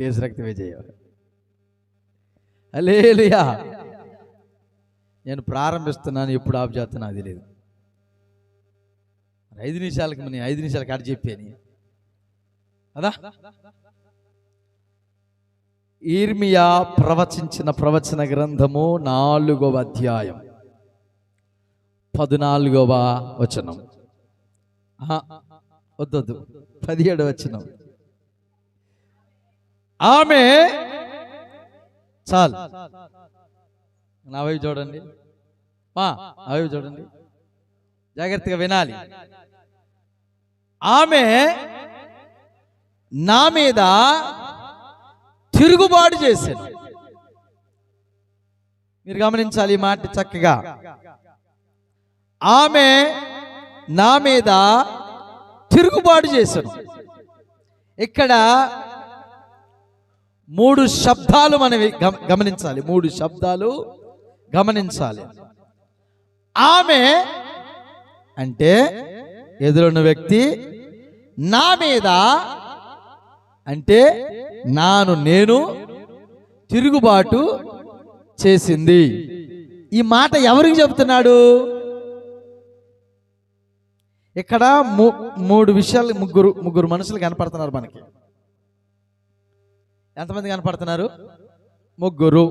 కొట్టి ఏసు రక్త విజయం. అలేలుయా నేను ప్రారంభిస్తున్నాను ఎప్పుడు ఆఫ్ చేస్తున్నా అది లేదు ఐదు నిమిషాలకి నేను ఐదు నిమిషాలకి అటు చెప్పాను కదా ఈర్మియా ప్రవచించిన ప్రవచన గ్రంథము నాలుగవ అధ్యాయం. పద్నాలుగవ వచనం. వద్దొద్దు. పదిహేడు వచనం. ఆమె చాలు నా వైపు చూడండి. మా నా వైపు చూడండి. జాగ్రత్తగా వినాలి. ఆమె నా మీద తిరుగుబాటు చేశాను మీరు గమనించాలి ఈ మాట చక్కగా. ఆమె నా మీద తిరుగుబాటు చేశాను ఇక్కడ మూడు శబ్దాలు మనం గమ- గమనించాలి. మూడు శబ్దాలు గమనించాలి. ఆమె అంటే ఎదురున్న వ్యక్తి నా మీద అంటే నాను నేను తిరుగుబాటు చేసింది. ఈ మాట ఎవరికి చెబుతున్నాడు ఇక్కడ మూడు విషయాలు ముగ్గురు ముగ్గురు మనుషులు కనపడుతున్నారు మనకి. ఎంతమంది కనపడుతున్నారు? ముగ్గురు.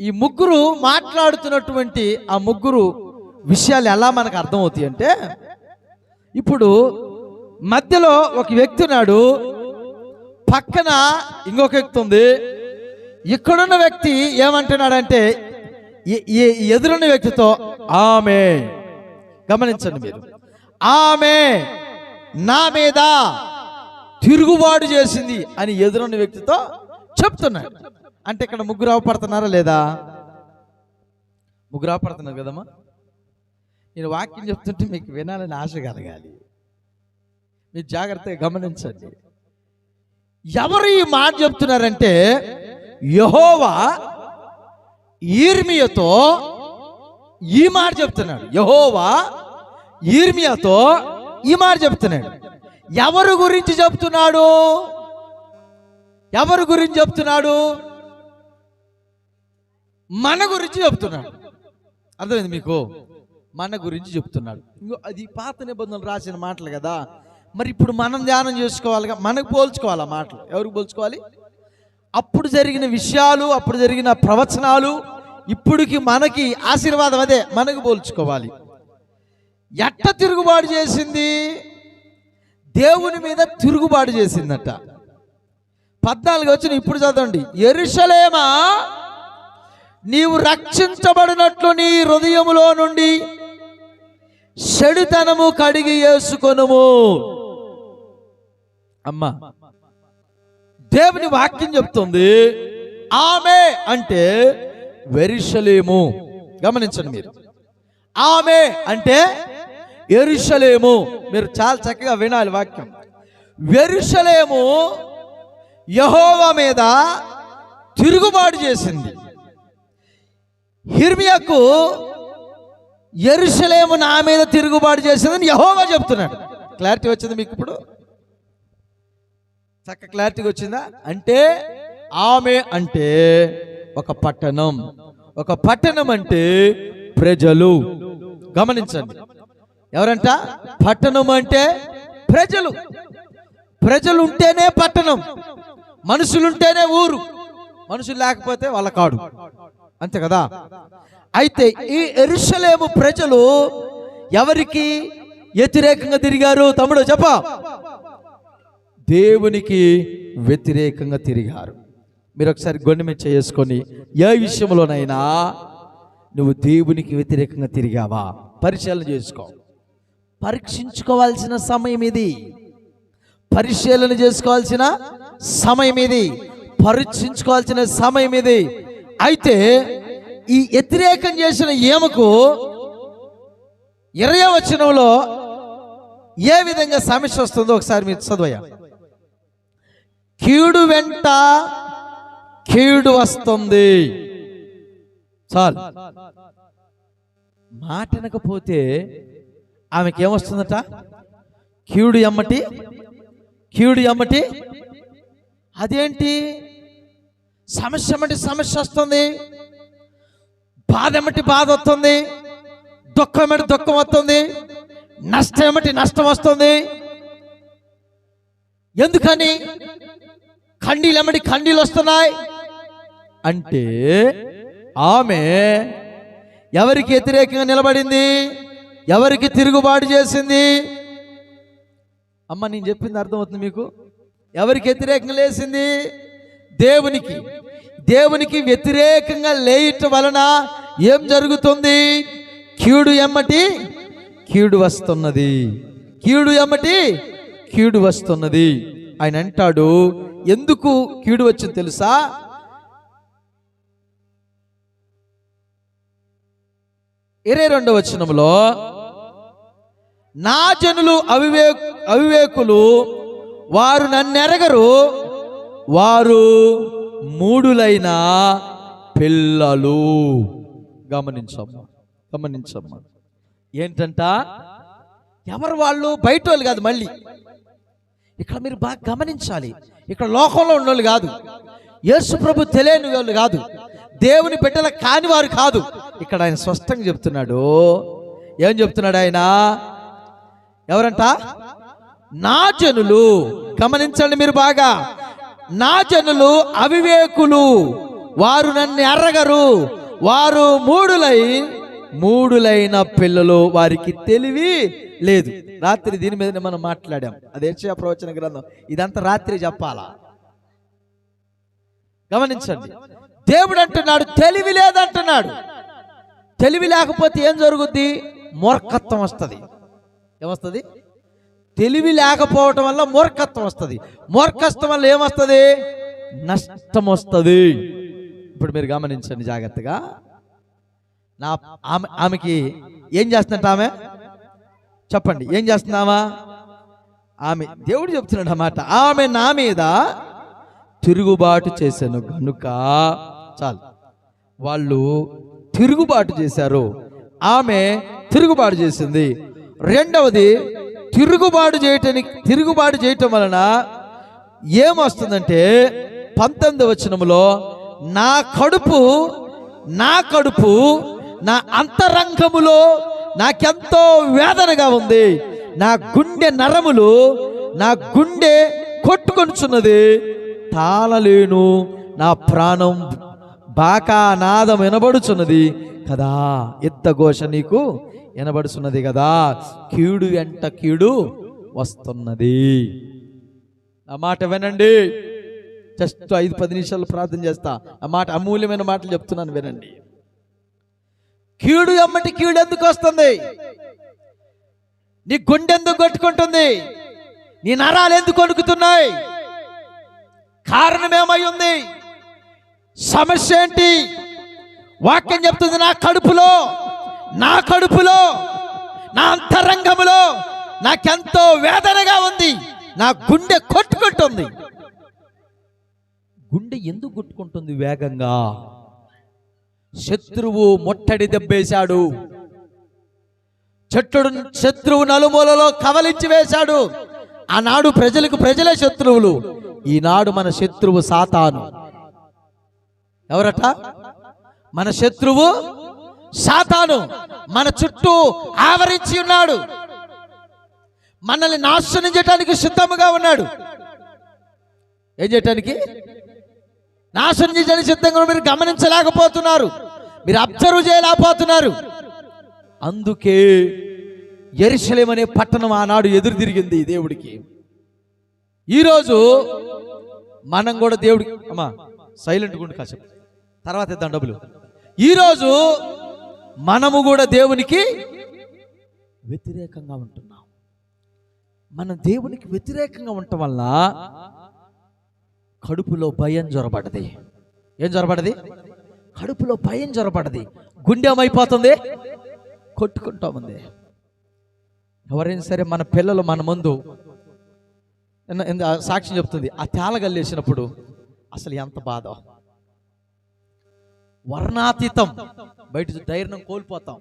ఈ ముగ్గురు మాట్లాడుతున్నటువంటి ఆ ముగ్గురు విషయాలు ఎలా మనకు అర్థమవుతాయి అంటే ఇప్పుడు మధ్యలో ఒక వ్యక్తి ఉన్నాడు పక్కన ఇంకొక వ్యక్తి ఉంది. ఇక్కడున్న వ్యక్తి ఏమంటున్నాడంటే ఎదురున్న వ్యక్తితో ఆమె. గమనించండి మీరు. ఆమె నా మీద తిరుగుబాటు చేసింది అని ఎదురున్న వ్యక్తితో చెప్తున్నాడు. అంటే ఇక్కడ ముగ్గురు అవపడుతున్నారా లేదా? ముగ్గురు అవపడుతున్నారు కదమ్మా. నేను వాక్యం చెప్తుంటే మీకు వినాలని ఆశ కలగాలి. మీరు జాగ్రత్తగా గమనించండి. ఎవరు ఈ మాట చెప్తున్నారంటే యహోవా ఈర్మియతో ఈ మాట చెప్తున్నాడు. యహోవా ఈర్మియాతో ఈ మాట చెప్తున్నాడు. ఎవరు గురించి చెప్తున్నాడు? ఎవరి గురించి చెప్తున్నాడు? మన గురించి చెప్తున్నాడు. అర్థమైంది మీకు? మన గురించి చెప్తున్నాడు. ఇంకో అది పాత నిబంధనలు రాసిన మాటలు కదా. మరి ఇప్పుడు మనం ధ్యానం చేసుకోవాలిగా మనకు పోల్చుకోవాలి ఆ మాటలు? ఎవరికి పోల్చుకోవాలి? అప్పుడు జరిగిన విషయాలు అప్పుడు జరిగిన ప్రవచనాలు ఇప్పుడుకి మనకి ఆశీర్వాదం అదే. మనకు పోల్చుకోవాలి. ఎట్ట తిరుగుబాటు చేసింది? దేవుని మీద తిరుగుబాటు చేసిందట. పద్నాలుగు వచ్చిన ఇప్పుడు చదవండి. ఎరుషలేమా? నీవు రక్షించబడినట్లు నీ హృదయములో నుండి చెడుతనము కడిగి వేసుకొనుము అమ్మా దేవుని వాక్యం చెప్తుంది ఆమె అంటే వెరిషలేము. గమనించండి మీరు. ఆమె అంటే ఎరుషలేము. మీరు చాలా చక్కగా వినాలి వాక్యం. వెరుషలేము యహోవ మీద తిరుగుబాటు చేసింది. హిర్మియాకు ఎరుషలేము నా మీద తిరుగుబాటు చేసిందని యహోవా చెప్తున్నాడు. క్లారిటీ వచ్చింది మీకు ఇప్పుడు? చక్క క్లారిటీగా వచ్చిందా? అంటే ఆమె అంటే ఒక పట్టణం. ఒక పట్టణం అంటే ప్రజలు. గమనించండి. ఎవరంట? పట్టణం అంటే ప్రజలు. ప్రజలు ఉంటేనే పట్టణం. మనుషులుంటేనే ఊరు. మనుషులు లేకపోతే వాళ్ళ కాడు. అంతే కదా? అయితే ఈ ఎరుషలేము ప్రజలు ఎవరికి వ్యతిరేకంగా తిరిగారు? తమ్ముడు చెప్ప. దేవునికి వ్యతిరేకంగా తిరిగారు. మీరు ఒకసారి గొండె చేసుకొని ఏ విషయంలోనైనా నువ్వు దేవునికి వ్యతిరేకంగా తిరిగావా? పరిశీలన చేసుకో. పరీక్షించుకోవాల్సిన సమయం ఇది. పరిశీలన చేసుకోవాల్సిన సమయం ఇది. పరీక్షించుకోవాల్సిన సమయం ఇది. అయితే ఈ వ్యతిరేకం చేసిన ఏమకు ఇరవై వచనంలో ఏ విధంగా సమస్య వస్తుందో ఒకసారి మీరు చదవయ్యా. కీడు వెంట కీడు వస్తుంది. చాలు. మాట వినకపోతే ఆమెకి ఏమొస్తుందట? కీడు ఎమ్మటి? కీడు ఎమ్మటి? అదేంటి? సమస్య ఎమ్మటి సమస్య వస్తుంది. బాధ ఎమ్మటి బాధ వస్తుంది. దుఃఖం ఎమ్మటి దుఃఖం వస్తుంది. నష్టం ఏమిటి నష్టం వస్తుంది. ఎందుకని? ఖండీలు ఎమ్మటి ఖండీలు వస్తున్నాయి. అంటే ఆమె ఎవరికి వ్యతిరేకంగా నిలబడింది? ఎవరికి తిరుగుబాటు చేసింది? అమ్మ నేను చెప్పింది అర్థమవుతుంది మీకు? ఎవరికి వ్యతిరేకంగా లేసింది దేవునికి. దేవునికి వ్యతిరేకంగా లేయటం వలన ఏం జరుగుతుంది? కీడు ఎమ్మటి కీడు వస్తున్నది. కీడు ఎమ్మటి కీడు వస్తున్నది. ఆయన అంటాడు ఎందుకు కీడు వచ్చింది తెలుసా? ఇరవై రెండవ వచనంలో నా జనులు అవివే అవివేకులు వారు నన్నెరగరు వారు మూడులైన పిల్లలు. గమనించమ్మా గమనించమ్మా. ఏంటంట? ఎవరు వాళ్ళు? బయట వాళ్ళు కాదు మళ్ళీ. ఇక్కడ మీరు బాగా గమనించాలి. ఇక్కడ లోకంలో ఉన్నోళ్ళు కాదు. యేసు ప్రభు తెలియని వాళ్ళు కాదు. దేవుని బిడ్డల కాని వారు కాదు. ఇక్కడ ఆయన స్పష్టంగా చెప్తున్నాడు. ఏం చెప్తున్నాడు ఆయన? ఎవరంట? నా జనులు. గమనించండి మీరు బాగా. నా జనులు అవివేకులు. వారు నన్ను ఎర్రగరు. వారు మూడులై మూడులైన పిల్లలు వారికి తెలివి లేదు. రాత్రి దీని మీదనే మనం మాట్లాడాం. అదే ప్రవచన గ్రంథం. ఇదంతా రాత్రి చెప్పాలా? గమనించండి. దేవుడు అంటున్నాడు తెలివి లేదంటున్నాడు. తెలివి లేకపోతే ఏం జరుగుద్ది? మూర్ఖత్వం వస్తుంది. ఏమొస్తుంది? తెలివి లేకపోవటం వల్ల మూర్ఖత్వం వస్తుంది. మూర్ఖత్వం వల్ల ఏమొస్తుంది? నష్టం వస్తుంది. ఇప్పుడు మీరు గమనించండి జాగ్రత్తగా. నా ఆమె ఆమెకి ఏం చేస్తుందంట ఆమె? చెప్పండి ఏం చేస్తున్నామా ఆమె దేవుడు చెప్తున్నాడు అన్నమాట ఆమె నా మీద తిరుగుబాటు చేశాను కనుక చాలు. వాళ్ళు తిరుగుబాటు చేశారు. ఆమె తిరుగుబాటు చేసింది. రెండవది తిరుగుబాటు చేయటానికి తిరుగుబాటు చేయటం వలన ఏమొస్తుందంటే పంతొమ్మిది వచనములో నా కడుపు నా కడుపు నా అంతరంగములో నాకెంతో వేదనగా ఉంది. నా గుండె నరములు నా గుండె కొట్టుకొనుచున్నది. తాళలేను నా ప్రాణం బాకా నాదం వినబడుచున్నది కదా. ఎత్తఘోష నీకు వినబడుచున్నది కదా. కీడు ఎంట కీడు వస్తున్నది. ఆ మాట వినండి. జస్ట్ ఐదు పది నిమిషాలు ప్రార్థన చేస్తా. ఆ మాట అమూల్యమైన మాటలు చెప్తున్నాను వినండి. కీడు ఎమ్మటి కీడు ఎందుకు వస్తుంది? నీ గుండె ఎందుకు కొట్టుకుంటుంది? నీ నరాలు ఎందుకు వణుకుతున్నాయి? కారణం ఏమై ఉంది? సమస్య ఏంటి? వాక్యం చెప్తుంది నా కడుపులో నా కడుపులో నా అంతరంగములో నాకెంతో వేదనగా ఉంది. నా గుండె కొట్టుకుంటుంది. గుండె ఎందుకు కొట్టుకుంటుంది వేగంగా? శత్రువు ముట్టడి దెబ్బేశాడు. చెట్టుడు శత్రువు నలుమూలలో కవలించి వేశాడు. ఆనాడు ప్రజలకు ప్రజలే శత్రువులు. ఈనాడు మన శత్రువు సాతాను. ఎవరట? మన శత్రువు సాతాను. మన చుట్టూ ఆవరించి ఉన్నాడు. మనల్ని నాశనం చేయడానికి సిద్ధముగా ఉన్నాడు. ఏం చేయటానికి? నాశనం చేయడానికి సిద్ధంగా మీరు గమనించలేకపోతున్నారు. మీరు అబ్జర్వ్ చేయలేకపోతున్నారు. అందుకే ఎరిశలేం అనే పట్టణం ఆనాడు ఎదురు తిరిగింది ఈ దేవుడికి. ఈరోజు మనం కూడా దేవుడికి అమ్మా సైలెంట్ గుండు కాసేపు. తర్వాత ఇద్దాం డబ్బులు. ఈరోజు మనము కూడా దేవునికి వ్యతిరేకంగా ఉంటున్నాం. మనం దేవునికి వ్యతిరేకంగా ఉండటం వల్ల కడుపులో భయం జ్వరపడది ఏం జ్వరపడది కడుపులో భయం జ్వరపడది గుండెం అయిపోతుంది కొట్టుకుంటా ఉంది. ఎవరైనా సరే మన పిల్లలు మన ముందు ఎందు- సాక్ష్యం చెప్తుంది. ఆ తేలగల్లేసినప్పుడు అసలు ఎంత బాధ? వర్ణాతీతం. బయట ధైర్యం కోల్పోతాం.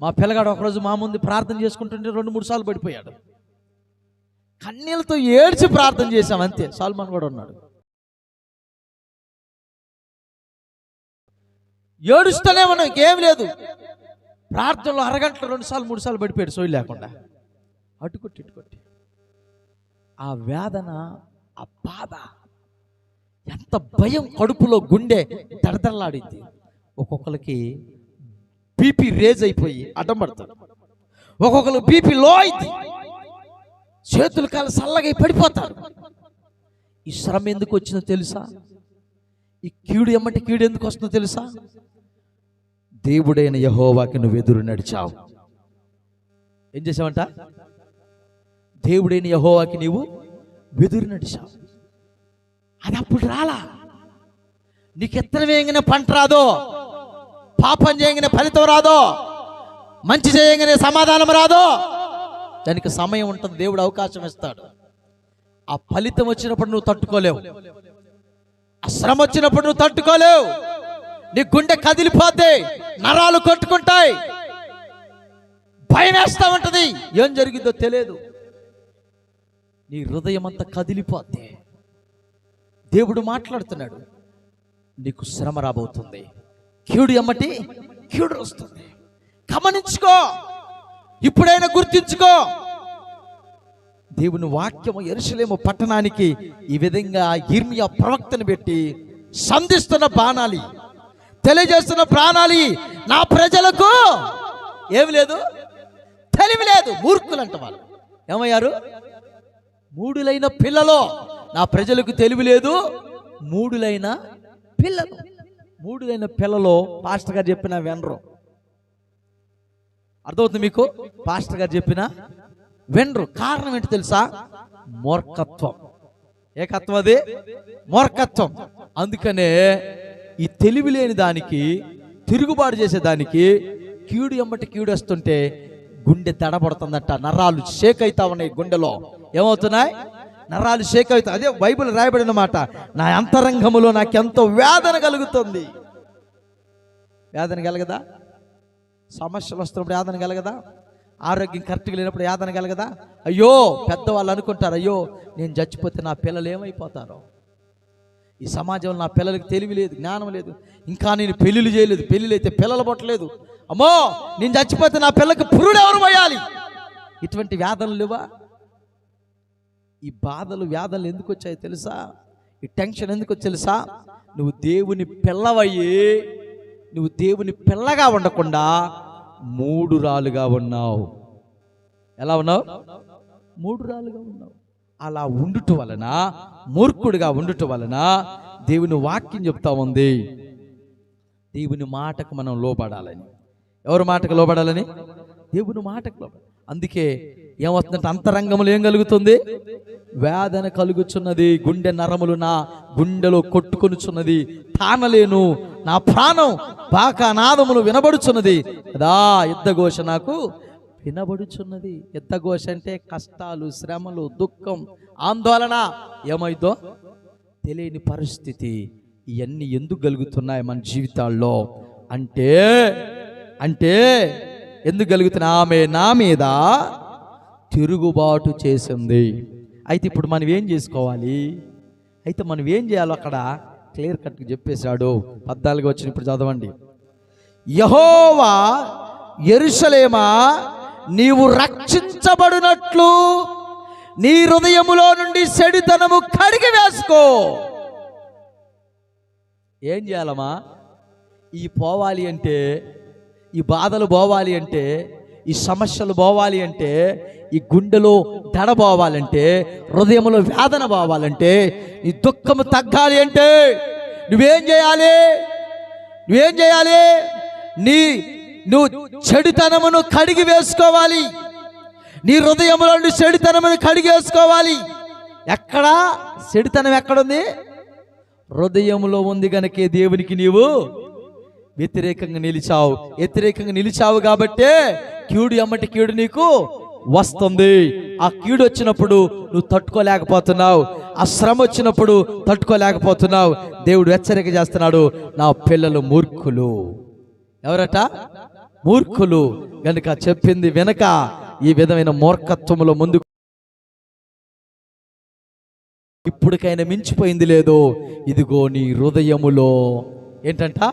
మా పిల్లగాడు ఒకరోజు మా ముందు ప్రార్థన చేసుకుంటుంటే రెండు మూడు సార్లు పడిపోయాడు. కన్నీళ్ళతో ఏడ్చి ప్రార్థన చేశాం అంతే. సల్మాన్ కూడా ఉన్నాడు. ఏడుస్తూనే ఉన్నాం ఇంకేం లేదు. ప్రార్థనలో అరగంటలో రెండు సార్లు మూడు సార్లు పడిపోయాడు సోయి లేకుండా. అటుకొట్టి ఇటుకొట్టి. ఆ వేదన ఆ బాధ ఎంత భయం కడుపులో గుండె దడదల్లాడింది ఒక్కొక్కరికి బీపీ రేజ్ అయిపోయి అడ్డం పడతారు ఒక్కొక్కరు బీపీ లో అయింది. చేతులు కాలు చల్లగా పడిపోతారు. ఈ శ్రమ ఎందుకు వచ్చిందో తెలుసా? ఈ కీడు ఎమ్మంటే కీడు ఎందుకు వస్తుందో తెలుసా? దేవుడైన యహోవాకి నువ్వు ఎదురు నడిచావు. ఏం చేసావంట దేవుడైన యహోవాకి నీవు వెదురు నడిచావు. అది అప్పుడు రాలా. నీకు ఎత్తన వేయగానే పంట రాదో? పాపం చేయగానే ఫలితం రాదో? మంచి చేయగానే సమాధానం రాదో? దానికి సమయం ఉంటుంది దేవుడు అవకాశం ఇస్తాడు. ఆ ఫలితం వచ్చినప్పుడు నువ్వు తట్టుకోలేవు. ఆ శ్రమ వచ్చినప్పుడు నువ్వు తట్టుకోలేవు. నీ గుండె కదిలిపోతే నరాలు కొట్టుకుంటాయి. భయం వేస్తా ఉంటుంది. ఏం జరిగిందో తెలియదు. నీ హృదయం అంతా కదిలిపోతే దేవుడు మాట్లాడుతున్నాడు నీకు శ్రమ రాబోతుంది. కీడు ఎమ్మటి కీడు వస్తుంది గమనించుకో. ఇప్పుడైనా గుర్తించుకో. దేవుని వాక్యము ఎరుసలేము పట్టణానికి ఈ విధంగా ఇర్మియా ప్రవక్తను పెట్టి సంధిస్తున్న బాణాలి తెలియజేస్తున్న ప్రాణాలి నా ప్రజలకు ఏమి లేదు తెలివి లేదు మూర్ఖులంట వాళ్ళు. ఏమయ్యారు? మూడులైన పిల్లలో. నా ప్రజలకు తెలివి లేదు. మూడులైన పిల్లలు. మూడులైన పిల్లలో పాస్టర్ గారు చెప్పిన వెనరు అర్థమవుతుంది మీకు? పాస్టర్ గారు చెప్పిన వెనరు కారణం ఏంటి తెలుసా? మూర్ఖత్వం. ఏకత్వం అది? మూర్ఖత్వం. అందుకనే ఈ తెలివి లేని దానికి తిరుగుబాటు చేసేదానికి కీడు ఎమ్మటి కీడు వస్తుంటే గుండె తడబడుతుందట. నరాలు షేక్ అవుతా ఉన్నాయి గుండెలో. ఏమవుతున్నాయి? నరాలు షేక్ అవుతాయి అదే బైబిల్ రాయబడిన మాట నా అంతరంగములో నాకెంతో వేదన కలుగుతుంది. వేదన కలగదా? సమస్యలు వస్తున్నప్పుడు యాదన కలగదా? ఆరోగ్యం కరెక్ట్గా లేనప్పుడు యాదన కలగదా? అయ్యో పెద్దవాళ్ళు అనుకుంటారు అయ్యో నేను చచ్చిపోతే నా పిల్లలు ఏమైపోతారో? ఈ సమాజంలో నా పిల్లలకి తెలివి లేదు జ్ఞానం లేదు. ఇంకా నేను పెళ్ళిళ్ళు చేయలేదు పెళ్ళిళ్ళు అయితే పిల్లలు పట్టలేదు అమ్మో నేను చచ్చిపోతే నా పిల్లకి పురుడు ఎవరు పోయాలి? ఇటువంటి వ్యాధులు లేవా? ఈ బాధలు వ్యాధులు ఎందుకు వచ్చాయి తెలుసా? ఈ టెన్షన్ ఎందుకు తెలుసా? నువ్వు దేవుని పిల్లవయ్యి నువ్వు దేవుని పిల్లగా ఉండకుండా మూడు రాలుగా ఉన్నావు. ఎలా ఉన్నావు? మూడు రాలుగా ఉన్నావు. అలా ఉండుట వలన మూర్ఖుడిగా ఉండుట వలన దేవుని వాక్యం చెప్తా ఉంది. దేవుని మాటకు మనం లోపడాలని ఎవరి మాటకు లోబడాలని? దేవుని మాటకు లోబడాలి. అందుకే ఏమవుతుందంటే అంతరంగములు ఏం కలుగుతుంది? వేదన కలుగుచున్నది గుండె నరములు నా గుండెలో కొట్టుకొనుచున్నది. తానలేను నా ప్రాణం బాక నాదములు వినబడుచున్నది. కదా యుద్ధఘోష నాకు వినబడుచున్నది. యుద్ధఘోష అంటే కష్టాలు శ్రమలు దుఃఖం ఆందోళన. ఏమైందో? తెలియని పరిస్థితి. ఇవన్నీ ఎందుకు కలుగుతున్నాయి మన జీవితాల్లో? అంటే అంటే ఎందుకు కలుగుతున్న ఆమె నా మీద తిరుగుబాటు చేసింది. అయితే ఇప్పుడు మనం ఏం చేసుకోవాలి? అయితే మనం ఏం చేయాలో అక్కడ క్లియర్ కట్గా చెప్పేశాడు. పద్నాలుగు వచ్చిన ఇప్పుడు చదవండి. యహోవా ఎరుషలేమా నీవు రక్షించబడినట్లు నీ హృదయములో నుండి చెడితనము కడిగి వేసుకో. ఏం చేయాలమ్మా? ఈ పోవాలి అంటే ఈ బాధలు పోవాలి అంటే ఈ సమస్యలు పోవాలి అంటే ఈ గుండెలో దడ పోవాలంటే హృదయంలో వేదన పోవాలంటే ఈ దుఃఖము తగ్గాలి అంటే నువ్వేం చేయాలి? నువ్వేం చేయాలి? నీ నువ్వు చెడుతనమును కడిగి వేసుకోవాలి. నీ హృదయంలో నుండి చెడుతనమును కడిగి వేసుకోవాలి. ఎక్కడా? చెడుతనం ఎక్కడుంది? హృదయంలో ఉంది గనకే దేవునికి నీవు వ్యతిరేకంగా నిలిచావు. వ్యతిరేకంగా నిలిచావు కాబట్టే కీడు ఎమ్మటి కీడు నీకు వస్తుంది. ఆ కీడు వచ్చినప్పుడు నువ్వు తట్టుకోలేకపోతున్నావు. ఆ శ్రమ వచ్చినప్పుడు తట్టుకోలేకపోతున్నావు. దేవుడు హెచ్చరిక చేస్తున్నాడు నా పిల్లలు మూర్ఖులు. ఎవరట? మూర్ఖులు. గనుక చెప్పింది వెనక ఈ విధమైన మూర్ఖత్వంలో ముందు ఇప్పటికైనా మించిపోయింది లేదో. ఇదిగో నీ హృదయములో. ఏంటంట?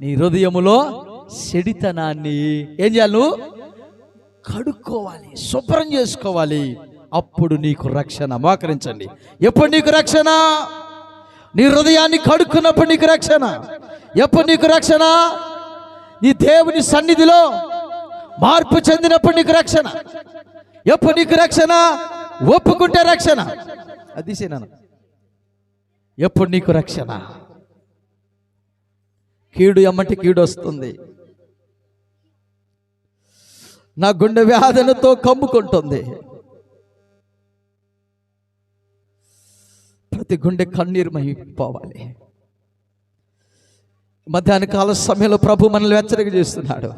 నీ హృదయములో చెడితనాన్ని ఏం చేయాలి నువ్వు? కడుక్కోవాలి శుభ్రం చేసుకోవాలి. అప్పుడు నీకు రక్షణ మోకరించండి. ఎప్పుడు నీకు రక్షణ? నీ హృదయాన్ని కడుక్కున్నప్పుడు నీకు రక్షణ. ఎప్పుడు నీకు రక్షణ? నీ దేవుని సన్నిధిలో మార్పు చెందినప్పుడు నీకు రక్షణ. ఎప్పుడు నీకు రక్షణ? ఒప్పుకుంటే రక్షణ. అది తీసేనాను ఎప్పుడు నీకు రక్షణ? కీడు ఎమ్మంటే కీడు వస్తుంది. నా గుండె వ్యాధనతో కమ్ముకుంటుంది. ప్రతి గుండె కన్నీరు పోవాలి మధ్యాహ్న కాల సమయంలో ప్రభు మనల్ని హెచ్చరిక చేస్తున్నాడు.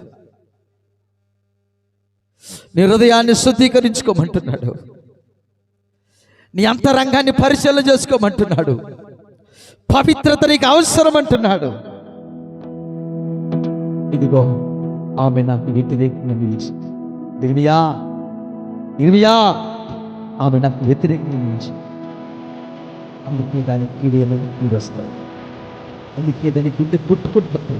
నీ హృదయాన్ని శుద్ధీకరించుకోమంటున్నాడు. నీ అంతరంగాన్ని పరిశీలన చేసుకోమంటున్నాడు. పవిత్రత నీకు అవసరం అంటున్నాడు ఇదిగో ఆమె నాకు వ్యతిరేకంగా నిలిచి దివ్యా దివ్యా ఆమె నాకు వ్యతిరేకంగా నిలిచి అందుకే దానికి కీడేమని కీడు వస్తాయి అందుకే దాని గుండె పుట్టుకుంటుంది